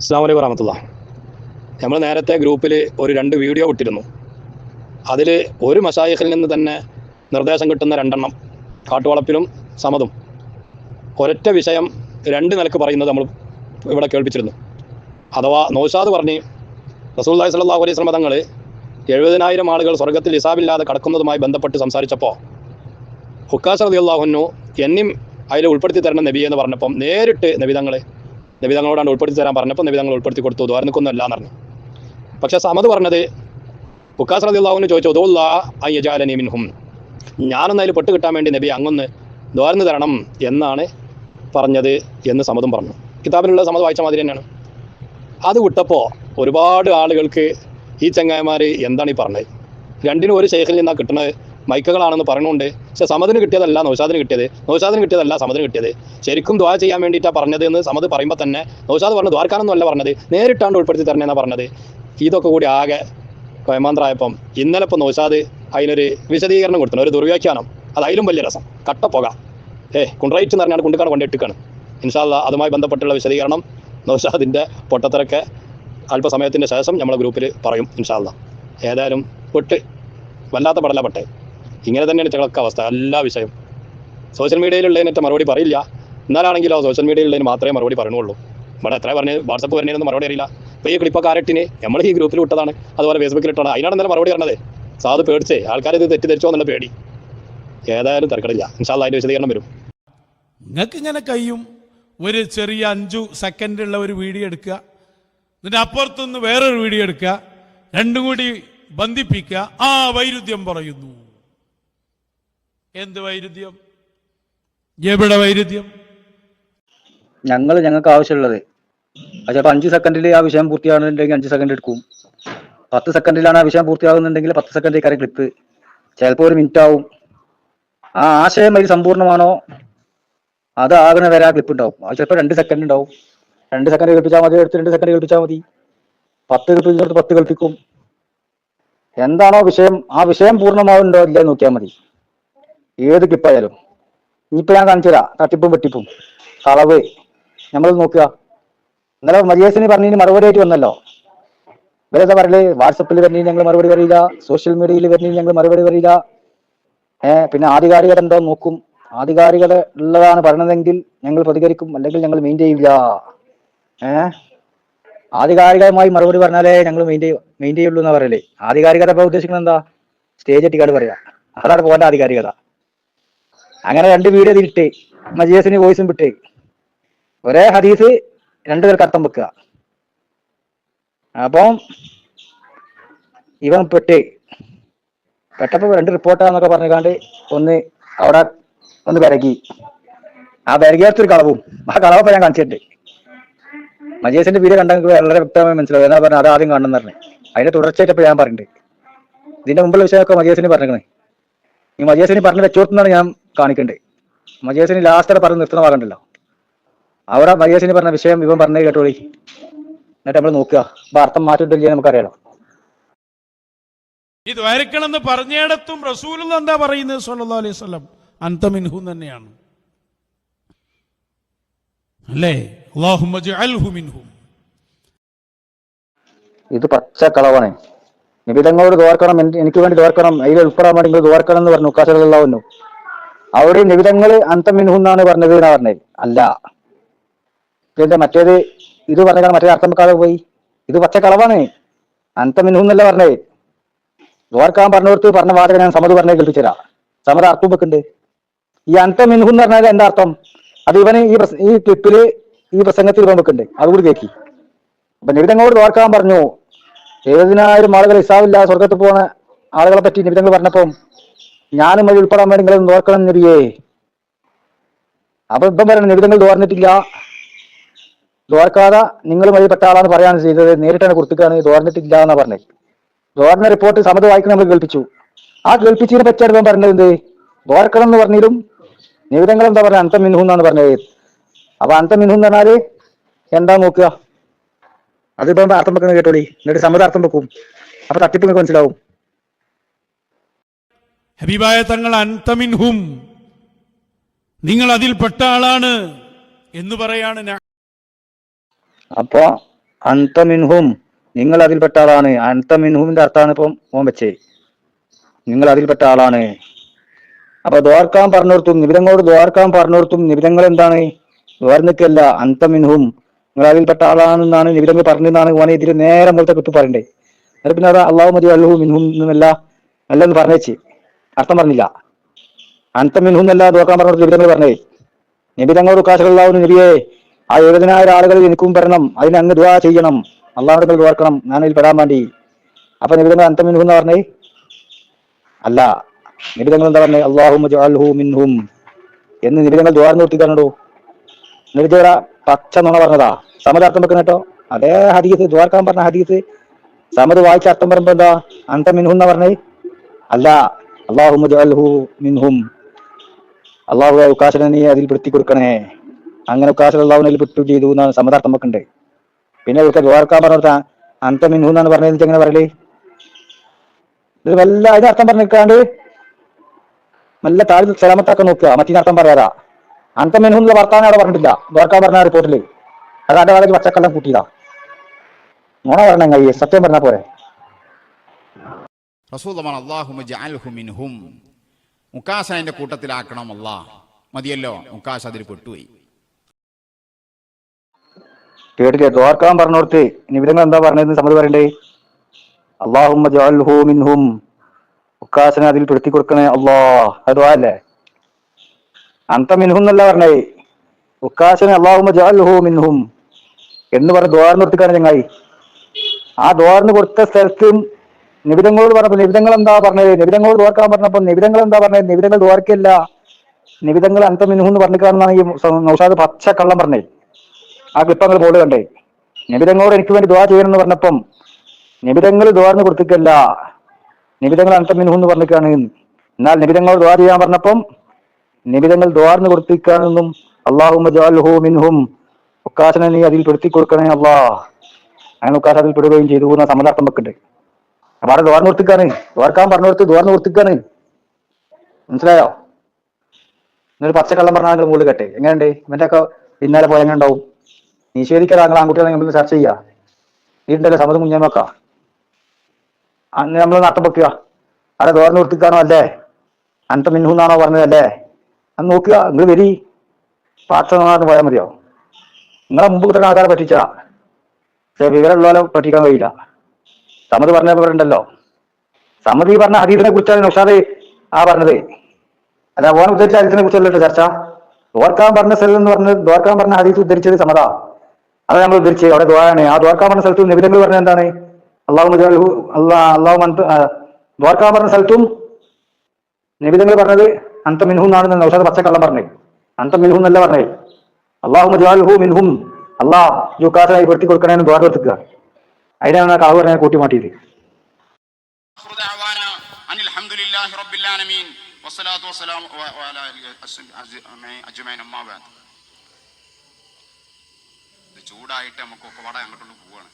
അസ്സാം വലൈക്കും വറഹമത്തുള്ള. നമ്മൾ നേരത്തെ ഗ്രൂപ്പിൽ ഒരു രണ്ട് വീഡിയോ ഇട്ടിരുന്നു. അതിൽ ഒരു മഷായിഖിൽ നിന്ന് തന്നെ നിർദ്ദേശം കിട്ടുന്ന രണ്ടെണ്ണം കാട്ടുവളപ്പിലും സമതും. ഒരൊറ്റ വിഷയം രണ്ട് നിലയ്ക്ക് പറയുന്നത് നമ്മൾ ഇവിടെ കേൾപ്പിച്ചിരുന്നു. അഥവാ നൗഷാദ് പറഞ്ഞ് റസൂൽ സ്വല്ലല്ലാഹു അലൈഹി വസല്ലം തങ്ങൾ എഴുപതിനായിരം ആളുകൾ സ്വർഗത്തിൽ ഹിസാബില്ലാതെ കടക്കുന്നതുമായി ബന്ധപ്പെട്ട് സംസാരിച്ചപ്പോൾ ഹുക്കാസ് റതി അള്ളാഹുനു എന്നും അതിൽ ഉൾപ്പെടുത്തി തരണം നബി എന്ന് പറഞ്ഞപ്പം നേരിട്ട് നബിതങ്ങൾ നബിതങ്ങളോടാണ് ഉൾപ്പെടുത്തി തരാൻ പറഞ്ഞപ്പോൾ നബിതങ്ങൾ ഉൾപ്പെടുത്തി കൊടുത്തു. ദ്വാരനിക്കൊന്നും അല്ല എന്ന് പറഞ്ഞു. പക്ഷേ സമത് പറഞ്ഞത് ബുക്കാസ് റളിയല്ലാഹുവിന് ചോദിച്ചു ഉദോല്ലാ അയ്യജാലനി മിൻഹും. ഞാനൊന്ന് അതിൽ പെട്ട് കിട്ടാൻ വേണ്ടി നബി അങ്ങൊന്ന് ദ്വാരന്ന് തരണം എന്നാണ് പറഞ്ഞത് എന്ന് സമതും പറഞ്ഞു. കിതാബിലുള്ള സമത് വായിച്ച മാതിരി തന്നെയാണ്. അത് വിട്ടപ്പോൾ ഒരുപാട് ആളുകൾക്ക് ഈ ചങ്ങായിമാർ എന്താണ് ഈ പറഞ്ഞത്? രണ്ടിനും ഒരു ശേഖരിൽ നിന്നാണ് കിട്ടുന്നത് മൈക്കുകളാണെന്ന് പറഞ്ഞുകൊണ്ട് പക്ഷെ സമതിന് കിട്ടിയതല്ല നൗഷാദിന് കിട്ടിയത്. നൗഷാദിന് കിട്ടിയതല്ല സമതിന് കിട്ടിയത്. ശരിക്കും ദ്വാ ചെയ്യാൻ വേണ്ടിയിട്ടാണ് പറഞ്ഞത് എന്ന് സമത് പറയുമ്പോൾ തന്നെ നൗഷാദ് പറഞ്ഞു ദ്വാർക്കാനൊന്നുമല്ല പറഞ്ഞത്. നേരിട്ടാണ്ട് ഉൾപ്പെടുത്തി തരണേന്നാണ് പറഞ്ഞത്. ഇതൊക്കെ കൂടി ആകെ കോയമാന്ത്രായപ്പം ഇന്നലെ ഇപ്പോൾ നൗഷാദ് അതിനൊരു വിശദീകരണം കൊടുത്തു. ഒരു ദുർവ്യാഖ്യാനം. അത് വലിയ രസം. കട്ട കട്ടപ്പുക. ഏ കുണ്ട്രൈറ്റ് എന്ന് പറഞ്ഞാൽ കുണ്ടിക്കാണ് കൊണ്ടിട്ടിക്കാണ് ഇൻഷാല്ല അതുമായി ബന്ധപ്പെട്ടുള്ള വിശദീകരണം നൗഷാദിന്റെ പൊട്ടത്തരൊക്കെ അല്പസമയത്തിന്റെ ശേഷം നമ്മളെ ഗ്രൂപ്പിൽ പറയും ഇൻഷാല്ല ഏതായാലും പെട്ട് വല്ലാത്ത പടലപ്പെട്ടെ. ഇങ്ങനെ തന്നെയാണ് ചിലക്ക അവസ്ഥ എല്ലാ വിഷയം സോഷ്യൽ മീഡിയയിലുള്ളതിനൊക്കെ മറുപടി പറയില്ല. എന്നാലാണെങ്കിലോ സോഷ്യൽ മീഡിയയിലുള്ളതിന് മാത്രമേ മറുപടി പറയുള്ളൂ ഇവിടെ എത്ര പറഞ്ഞ് വാട്സപ്പ് വരുന്നതിനൊന്നും മറുപടി അറിയില്ല. ഇപ്പോൾ ഈ ക്ലിപ്പൊക്കെ ആരട്ടിനെ? നമ്മൾ ഈ ഗ്രൂപ്പിൽ വിട്ടതാണ്. അതുപോലെ ഫേസ്ബുക്കിൽ ഇട്ടതാണ്. അതിനാണ് എന്തായാലും മറുപടി പറഞ്ഞത്. സാധു പേടിച്ചേ. ആൾക്കാർ ഇത് തെറ്റിദ്ധരിച്ചോ എന്നുള്ള പേടി. ഏതായാലും തിരക്കടില്ല. ഇൻഷാല്ല അതിന്റെ വിശദീകരണം വരും. നിങ്ങൾക്ക് ഇങ്ങനെ കഴിയും. ഒരു ചെറിയ അഞ്ചു സെക്കൻഡുള്ള ഒരു വീഡിയോ എടുക്കുക. എന്നിട്ട് അപ്പുറത്തുനിന്ന് വേറൊരു വീഡിയോ എടുക്കുക. രണ്ടും കൂടി ബന്ധിപ്പിക്കുക. ആ വൈരുദ്ധ്യം പറയുന്നു. എന്ത് വൈരുദ്ധ്യം? എവിടെ വൈരുദ്ധ്യം? ഞങ്ങൾ ഞങ്ങൾക്ക് ആവശ്യമുള്ളത്. ചിലപ്പോൾ അഞ്ച് സെക്കൻഡിൽ ആ വിഷയം പൂർത്തിയാകുന്നുണ്ടെങ്കിൽ അഞ്ച് സെക്കൻഡ് എടുക്കും. പത്ത് സെക്കൻഡിലാണ് ആ വിഷയം പൂർത്തിയാകുന്നുണ്ടെങ്കിൽ പത്ത് സെക്കൻഡിൽ കാര്യം ക്ലിപ്പ് ചിലപ്പോൾ ഒരു മിനിറ്റ് ആവും. ആ ആശയം അതിൽ സമ്പൂർണമാണോ? അത് ആകണ വരെ ആ ക്ലിപ്പ് ഉണ്ടാവും. അത് ചിലപ്പോൾ രണ്ട് സെക്കൻഡ് ഉണ്ടാവും. രണ്ട് സെക്കൻഡ് കേൾപ്പിച്ചാൽ മതി എടുത്ത് രണ്ട് സെക്കൻഡ് കേൾപ്പിച്ചാൽ മതി. പത്ത് കേൾപ്പിച്ചിടത്ത് പത്ത് കേൾപ്പിക്കും. എന്താണോ വിഷയം ആ വിഷയം പൂർണമാവുന്നുണ്ടോ ഇല്ല നോക്കിയാൽ മതി. ഏത് ക്ലിപ്പായാലും ഇനിയിപ്പോ ഞാൻ കാണിച്ചു തരാം തട്ടിപ്പും വെട്ടിപ്പും. കളവ്. നമ്മൾ നോക്കുക. ഇന്നലെ മരിയേസിന് പറഞ്ഞതിന് മറുപടി ആയിട്ട് വന്നല്ലോ ഇവരെന്താ പറയൽ? വാട്സപ്പിൽ വരണി ഞങ്ങൾ മറുപടി പറയില്ല. സോഷ്യൽ മീഡിയയിൽ വരണി ഞങ്ങൾ മറുപടി പറയില്ല. ഏഹ് പിന്നെ ആധികാരികരെന്തോ നോക്കും. ആധികാരികത ഉള്ളതാണ് പറഞ്ഞതെങ്കിൽ ഞങ്ങൾ പ്രതികരിക്കും. അല്ലെങ്കിൽ ഞങ്ങൾ മെയിൻ ചെയ്യില്ല. ഏഹ് ആധികാരികമായി മറുപടി പറഞ്ഞാലേ ഞങ്ങൾ മെയിൻ മെയിൻ ചെയ്യുള്ളൂ എന്നാ പറയൽ. ആധികാരികത ഇപ്പൊ ഉദ്ദേശിക്കുന്നത് എന്താ? സ്റ്റേജ് എത്തിക്കാട് പറയാ. അതാണ് പോകേണ്ട ആധികാരികത. അങ്ങനെ രണ്ട് വീഡിയോ തിരിട്ട് മജീസിന് വോയിസും വിട്ട്. ഒരേ ഹദീസ് രണ്ടു പേർക്ക് അർത്ഥം വെക്കുക. അപ്പം ഇവൻ പെട്ട്. പെട്ടപ്പോ രണ്ട് റിപ്പോർട്ടാന്നൊക്കെ പറഞ്ഞുകാണ്ട് ഒന്ന് അവിടെ ഒന്ന് വിരകി ആ വിരകിയത്തൊരു കളവും. ആ കളവ് ഞാൻ കാണിച്ചിട്ടുണ്ട്. മജീസിന്റെ വീഡിയോ കണ്ടെങ്കിൽ വളരെ വ്യക്തമായി മനസ്സിലാവും. എന്നാ പറഞ്ഞത്? അത് ആദ്യം കാണണം പറഞ്ഞു. അതിന്റെ തുടർച്ചയായിട്ട് ഞാൻ പറഞ്ഞിട്ടുണ്ട്. ഇതിന്റെ മുമ്പുള്ള വിഷയമൊക്കെ മജീസിന് പറഞ്ഞിരിക്കണേ. ഈ മജീസിന് പറഞ്ഞ വെച്ചോർത്തുനിന്നാണ് ഞാൻ കാണിക്കണ്ടേ. മജീസിന് ലാസ്റ്റ് പറഞ്ഞ് നിർത്തണ പറഞ്ഞല്ലോ അവിടെ മജീസിന് പറഞ്ഞ വിഷയം ഇവൻ പറഞ്ഞേ കേട്ടോളി. എന്നിട്ട് നമ്മൾ നോക്കുക. അപ്പൊ അർത്ഥം മാറ്റിട്ടില്ലേ നമുക്കറിയാലോ. ഇത് വരക്കണമെന്ന് പറഞ്ഞിടത്തും റസൂൽ എന്താ പറയുന്നത് അലൈഹി വസല്ലം? അന്തമിൻഹു തന്നെയാണ്. അല്ലേ? ഇത് പച്ച കളവാണ്. നിബിതങ്ങളോട് തോർക്കണം എനിക്ക് വേണ്ടി തോർക്കണം അതിൽ ഉൾപ്പെടാൻ വേണ്ടി നിങ്ങൾ തോർക്കണം എന്ന് പറഞ്ഞു. കാശുള്ളവന്നു അവിടെ നിബിതങ്ങൾ അന്തമിൻഹു എന്നാണ് പറഞ്ഞത് എന്നാ പറഞ്ഞത് അല്ല. ഇതിന്റെ മറ്റേത്? ഇത് പറഞ്ഞാൽ മറ്റേ അർത്ഥം വെക്കാതെ പോയി. ഇത് പച്ച കളവാണ് അന്തമിൻഹു എന്നല്ല പറഞ്ഞത് ദോർക്കാൻ പറഞ്ഞവർക്ക് പറഞ്ഞ വാചകം ഞാൻ സമത് പറഞ്ഞ കേൾപ്പിച്ചരാ സമത അർത്ഥം വെക്കുന്നുണ്ട്. ഈ അന്തമിൻഹു എന്ന് പറഞ്ഞാൽ എന്താ അർത്ഥം? അത് ഇവന് ഈ ഈ ക്ലിപ്പിൽ ഈ പ്രസംഗത്തിൽ ഇവൻ വെക്കുന്നുണ്ട്. അതുകൂടി കേൾക്കി അപ്പൊ നിബിതങ്ങളോട് ദോർക്കാൻ പറഞ്ഞു. ഏതിനായിരം ആളുകൾ ഇസാവില്ല സ്വർഗത്ത് പോണ ആളുകളെ പറ്റി നിബിതങ്ങൾ പറഞ്ഞപ്പം ഞാനും വഴി ഉൾപ്പെടാൻ വേണ്ടി നിങ്ങളെ നോക്കണം നബിയേ. അപ്പൊ ഇപ്പം പറയണം നിബിതങ്ങൾ തോർന്നിട്ടില്ല തോർക്കാതെ നിങ്ങൾ വഴിപ്പെട്ട ആളാണ് പറയാണ് ചെയ്തത്. നേരിട്ടാണ് കുർത്തിക്കാണ് തോർന്നിട്ടില്ല എന്നാ പറഞ്ഞത് തോർന്ന റിപ്പോർട്ട് സമത് വായിക്കുന്ന നമ്മൾ കേൾപ്പിച്ചു. ആ കേൾപ്പിച്ചതിനെ പറ്റിയാണ് ഇപ്പം പറഞ്ഞത് എന്ത്? തോർക്കണം എന്ന് പറഞ്ഞാലും നിബിതങ്ങൾ എന്താ പറഞ്ഞത് അന്തം മിൻഹു എന്നാണ് പറഞ്ഞത്. അപ്പൊ അന്തം മിൻഹു എന്ന് പറഞ്ഞാൽ എന്താ നോക്കുക? അതിപ്പം അർത്ഥം വെക്കുന്നത് കേട്ടോളി. എന്നിട്ട് സമത അർത്ഥം വെക്കും. അപ്പൊ തട്ടിപ്പ് നിങ്ങൾക്ക് മനസ്സിലാവും. ഹബീബായ തങ്ങൾ അന്തമിൻഹും നിങ്ങൾ അതിൽപ്പെട്ട ആളാണ് എന്ന് പറയാണ് ഞാൻ അപ്പൊ അന്ത മിൻഹും നിങ്ങൾ അതിൽപ്പെട്ട ആളാണ്. അന്ത മിൻഹുമിന്റെ അർത്ഥമാണ് ഇപ്പം ഓൻ വെച്ചേ. നിങ്ങൾ അതിൽപ്പെട്ട ആളാണ്. അപ്പൊ ദ്വാർക്കാൻ പറഞ്ഞോർത്തും നിബിതങ്ങളോട് ദ്വാർക്കാൻ പറഞ്ഞോർത്തും നിബിതങ്ങൾ എന്താണ്? ദ്വാർന്നിക്കല്ല അന്തമിൻഹും നിങ്ങൾ അതിൽപ്പെട്ട ആളാണെന്നാണ് നിബിതങ്ങൾ പറഞ്ഞെന്നാണ് ഓനെ ഇതിൽ നേരെ മുഖത്തെ കുത്തു പറയണ്ടേ. അത് പിന്നെ അത് അള്ളാഹു മതി അല്ലഹു മിൻഹും എന്നല്ല അല്ലെന്ന് പറഞ്ഞേച്ച്. അർത്ഥം പറഞ്ഞില്ല. അനത്തം മിൻഹുന്നല്ല പറഞ്ഞ പറഞ്ഞോർത്ത് നിബിതങ്ങൾ പറഞ്ഞേ. നിബിതങ്ങളോട് കാശുള്ളാവുന്ന നബിയെ. ആ എഴുപതിനായിരം ആളുകൾ എനിക്കും വരണം. അതിന് അങ്ങ് ദുവാ ചെയ്യണം. അള്ളാഹുടെ ദുവാർക്കണം ഞാൻ അതിൽ പെടാൻ വേണ്ടി. അപ്പൊ നിബിതങ്ങൾ അനത്തം മിൻഹും എന്ന് പറഞ്ഞേ? അല്ല. നിബിതങ്ങൾ എന്താ പറഞ്ഞേ? അള്ളാഹു മിൻഹും. എന്ന് നിബിതങ്ങൾ ദ്വാരം നിർത്തിക്കാണോ നിർജോര പച്ച നുണ പറഞ്ഞതാ. സമത് അർത്ഥം കേട്ടോ. അതേ ഹദീസ് ദ്വാർക്കാൻ പറഞ്ഞ ഹദീസ്. സമത് വായിച്ച അർത്ഥം പറയുമ്പോ എന്താ? അന്ത മിൻഹും എന്നാ പറഞ്ഞേ? അല്ല. അള്ളാഹു മിൻഹും. അള്ളാഹു ഉക്കാശനെ അതിൽ പെടുത്തി കൊടുക്കണേ അങ്ങനെ ഉക്കാശൻ അള്ളാഹുനെ അതിൽ പെട്ടു ചെയ്തു എന്നാണ് സമതാർത്ഥം വെക്കണ്ടേ പിന്നെ ഇവർക്ക് ദ്വാർക്കാൻ പറഞ്ഞ അന്ത മിൻഹു എന്നാണ് പറഞ്ഞത്. എങ്ങനെ പറയലേ? ഇത് വല്ല അതിനർത്ഥം പറഞ്ഞിരിക്കാണ്ട് നല്ല താഴെ സലാമത്താക്കാൻ നോക്കുക. മറ്റേ അർത്ഥം പറയാതാ. അന്ത മിൻഹു എന്നുള്ള വർത്താനം അവിടെ പറഞ്ഞിട്ടില്ല. ദ്വാർക്കാൻ പറഞ്ഞ റിപ്പോർട്ടിൽ അത് അതിന്റെ കാലത്ത് പച്ചക്കള്ളം കൂട്ടിയതാ. മോണ പറഞ്ഞ സത്യം പറഞ്ഞാൽ പോരെ. റസൂദമാണ് അള്ളാഹുമ ജാൽഹുമിൻഹും മുക്കാശ അതിന്റെ കൂട്ടത്തിലാക്കണം അല്ലാ മതിയല്ലോ? മുക്കാശ അതിൽ പെട്ടുപോയി. കേട്ടില്ലേ ദ്വാർക്കാൻ പറഞ്ഞോർത്ത്. നിബിധങ്ങൾ എന്താ പറഞ്ഞതെന്ന് സമ്മതി പറയണ്ടേ? അള്ളാഹുമ്മ ജഅൽഹു മിൻഹും. ഉക്കാശനെ അതിൽ പെടുത്തി കൊടുക്കണേ അള്ളാ അത് അല്ലേ? അന്ത മിൻഹും എന്നല്ല പറഞ്ഞേ. ഉക്കാശനെ അള്ളാഹുമ്മ മിൻഹും എന്ന് പറഞ്ഞ് ദ്വാരം നിർത്തിക്കാണ് ചങ്ങായി. ആ ദ്വാറിന് കൊടുത്ത സ്ഥലത്തും നിബിധങ്ങളോട് പറഞ്ഞപ്പോ നിബിധങ്ങൾ എന്താ പറഞ്ഞത്? നിബിധങ്ങളോട് ഓർക്കാൻ പറഞ്ഞപ്പോൾ നിബിധങ്ങൾ എന്താ പറഞ്ഞത്? നിബിധങ്ങൾ ഓർക്കില്ല. നിബിധങ്ങൾ അന്ത മിൻഹു എന്ന് പറഞ്ഞിട്ടാണെന്നാണ് ഈ നൗഷാദ് പച്ച കള്ളം പറഞ്ഞേ. ആ ക്ലിപ്പ് പോലെ കണ്ടേ. നിബിധങ്ങളോട് എനിക്ക് വേണ്ടി ദ്വാ ചെയ്യണം എന്ന് പറഞ്ഞപ്പം നിബിധങ്ങൾ ദ്വാറിന് കൊടുത്തിക്കല്ല നിബിധങ്ങൾ അന്തമിനുഹു എന്ന് പറഞ്ഞിട്ടാണ് എന്നാൽ നിബിതങ്ങളോട് ദ്വാ ചെയ്യാൻ പറഞ്ഞപ്പം നിബിധങ്ങൾ ദ്വാറിന് കൊടുത്തിക്കാണെന്നും അള്ളാഹു മിൻഹും ഉക്കാശനെ നീ അതിൽ പെടുത്തി കൊടുക്കണേ അള്ളാ അങ്ങനെ ഉക്കാശ അതിൽ പെടുകയും ചെയ്തു എന്ന വെക്കട്ടെ അവിടെ ദ്വാർ കൊടുത്തിക്കാണ് ദ്വാർക്കാൻ പറഞ്ഞു കൊടുത്ത് കൊടുത്തിക്കാണ് മനസ്സിലായോ? നിങ്ങൾ പച്ചക്കള്ളം പറഞ്ഞാൽ മുകളിൽ കെട്ടെ. എങ്ങനെയുണ്ട്? ഇവന്റെ ഒക്കെ പിന്നാലെ പോയ എങ്ങനെ ഉണ്ടാവും? നിഷേധിക്കാതെ നിങ്ങൾ ആൺകുട്ടികളെ നമ്മൾ ചർച്ച ചെയ്യാ. വീട്ടിന്റെ സമ്മതം കുഞ്ഞാൻ വെക്കാം അന്ന് നമ്മൾ നട്ടം വെക്കുക അവിടെ ദ്വാർ കൊടുത്തിക്കാണോ അല്ലേ? അന്ത പറഞ്ഞത് പറഞ്ഞതല്ലേ അന്ന് നോക്കുക നിങ്ങൾ വരി. പാർട്ടി പോയാൽ മതിയോ? നിങ്ങളെ മുമ്പ് കിട്ടുന്ന ആൾക്കാരെ പറ്റിച്ചാ. പക്ഷെ വിവരമുള്ളവരെ പറ്റിക്കാൻ കഴിയില്ല. സമ്മതി പറഞ്ഞ ഉണ്ടല്ലോ. സമ്മതി പറഞ്ഞ ഹദീസിനെ കുറിച്ചാണ് നൗഷാദ് ആ പറഞ്ഞത്. അല്ല ഓൻ ഉദ്ധരിച്ച ഹദീസിനെ കുറിച്ചല്ലോ ചർച്ച? ദോർക്കാൻ പറഞ്ഞ സ്ഥലം എന്ന് പറഞ്ഞത് ദോർക്കാൻ പറഞ്ഞ ഹദീസ് ഉദ്ധരിച്ചത് സമത. അതാണ് നമ്മൾ ഉദ്ധരിച്ചത്. അവിടെ ദ്വാരാണ് ആ ദ്വാർക്കാൻ പറഞ്ഞ സ്ഥലത്തും നിബിധങ്ങൾ പറഞ്ഞ എന്താണ്? അള്ളാഹു അള്ളാഹ് അള്ളാഹു മന്ത് ദ്വാർക്കാൻ പറഞ്ഞ സ്ഥലത്തും നിബിധങ്ങൾ പറഞ്ഞത് അന്ത മിൻഹു എന്നാണ് നൗഷാദ് പച്ചക്കള്ളം പറഞ്ഞത്. അന്ത മിൻഹു എന്നല്ല പറഞ്ഞത്. അള്ളാഹു മജാൽഹു മിൻഹും. അള്ളാഹ് വെട്ടി കൊടുക്കണേന്ന് ദ്വാരം കൊടുക്കുക അതിനാണ് ആ കളവ് പറഞ്ഞാൽ കൂട്ടി മാറ്റിയത്. ചൂടായിട്ട് നമുക്കൊക്കെ വട അങ്ങോട്ടുള്ള പോവാണ്.